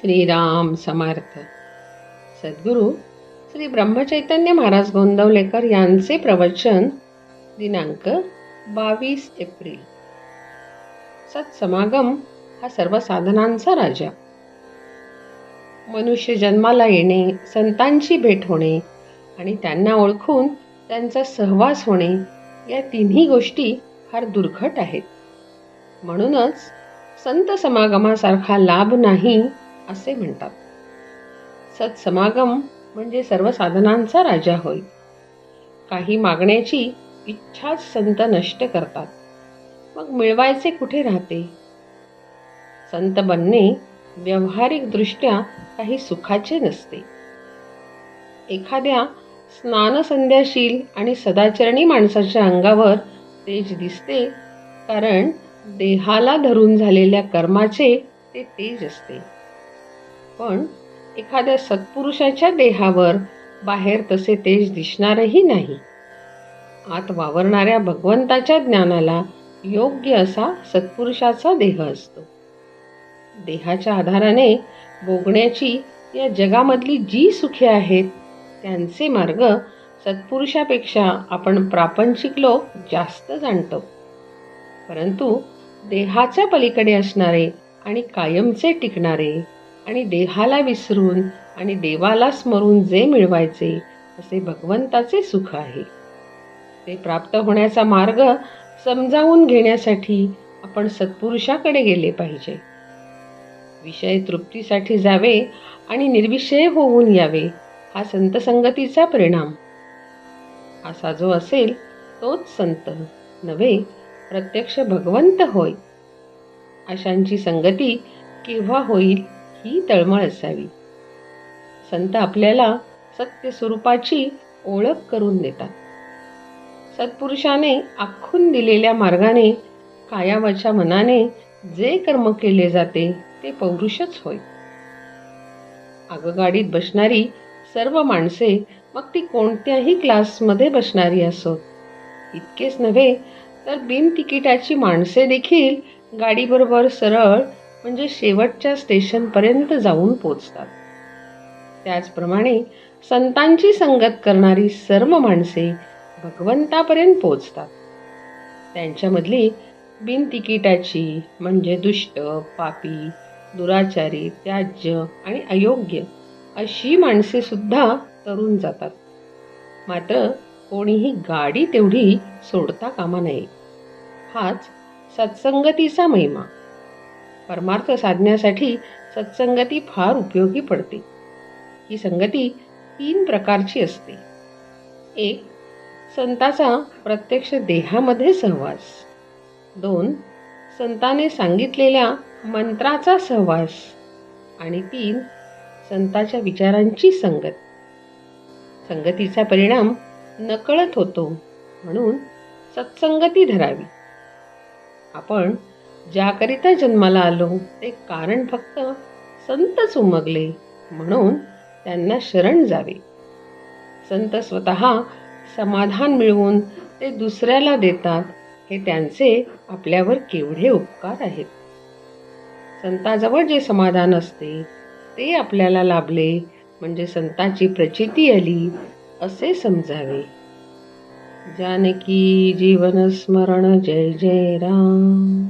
श्रीराम समर्थ. सद्गुरू श्री ब्रह्मचैतन्य महाराज गोंदवलेकर यांचे प्रवचन दिनांक बावीस एप्रिल. सत्समागम हा सर्व साधनांचा राजा. मनुष्य जन्माला येणे संतांची भेट होणे आणि त्यांना ओळखून त्यांचा सहवास होणे या तिन्ही गोष्टी फार दुर्घट आहेत. म्हणूनच संत समागमासारखा लाभ नाही असे म्हणतात. सत्समागम म्हणजे सर्व साधनांचा राजा होय. काही मागण्याची इच्छाच संत नष्ट करतात. मग मिळवायचे कुठे राहते? संत बनणे व्यावहारिकदृष्ट्या काही सुखाचे नसते. एखाद्या स्नानसंध्याशील आणि सदाचरणी माणसाच्या अंगावर तेज दिसते कारण देहाला धरून झालेल्या कर्माचे ते तेज असते. पण एखाद्या सत्पुरुषाच्या देहावर बाहेर तसे तेज दिसणारही नाही. आत वावरणाऱ्या भगवंताच्या ज्ञानाला योग्य असा सत्पुरुषाचा देह असतो. देहाच्या आधाराने भोगण्याची या जगामधली जी सुखे आहेत त्यांचे मार्ग सत्पुरुषापेक्षा आपण प्रापंचिक लोक जास्त जाणतो. परंतु देहाच्या पलीकडे असणारे आणि कायमचे टिकणारे आणि देहाला विसरून आणि देवाला स्मरून जे मिळवायचे असे भगवंताचे सुख आहे. ते प्राप्त होण्याचा मार्ग समजावून घेण्यासाठी आपण सत्पुरुषाकडे गेले पाहिजे. विषय तृप्तीसाठी जावे आणि निर्विषय होऊन यावे हा संत संगतीचा परिणाम. असा जो असेल तोच संत नव्हे प्रत्यक्ष भगवंत होय. अशांची संगती केव्हा होईल? ही तळमळ असावी. संत आपल्याला सत्य स्वरूपाची ओळख करून देतात. सत्पुरुषाने आखून दिलेल्या मार्गाने कायावाच्या मनाने जे कर्म केले जाते ते पौरुषच होय. आगगाडीत बसणारी सर्व माणसे मग ती कोणत्याही क्लासमध्ये बसणारी असोत. इतकेच नव्हे तर बिन तिकिटाची माणसे देखील गाडीबरोबर सरळ म्हणजे शेवटच्या स्टेशनपर्यंत जाऊन पोचतात त्याचप्रमाणे संतांची संगत करणारी सर्व माणसे भगवंतापर्यंत पोचतात त्यांच्यामधली बिन तिकिटाची म्हणजे दुष्ट पापी दुराचारी त्याज्य आणि अयोग्य अशी माणसे सुद्धा जातात. मात्र कोणीही गाडी तेवढी सोडता कामा नये. हाच सत्संगतीचा महिमा. परमार्थ साधण्यासाठी सत्संगती फार उपयोगी पडते. ही संगती तीन प्रकारची असते. एक संताचा प्रत्यक्ष देहामध्ये सहवास. दोन संताने सांगितलेल्या मंत्राचा सहवास. आणि तीन संताच्या विचारांची संगत. संगतीचा परिणाम नकळत होतो म्हणून सत्संगती धरावी. आपण ज्याकरिता जन्माला आलो ते कारण फक्त संतच उमगले म्हणून त्यांना शरण जावे. संत स्वतः समाधान मिळवून ते दुसऱ्याला देतात हे त्यांचे आपल्यावर केवढे उपकार आहेत. संताजवळ जे समाधान असते ते आपल्याला लाभले म्हणजे संताची प्रचिती आली असे समजावे. जानकी जीवन स्मरण जय जय राम.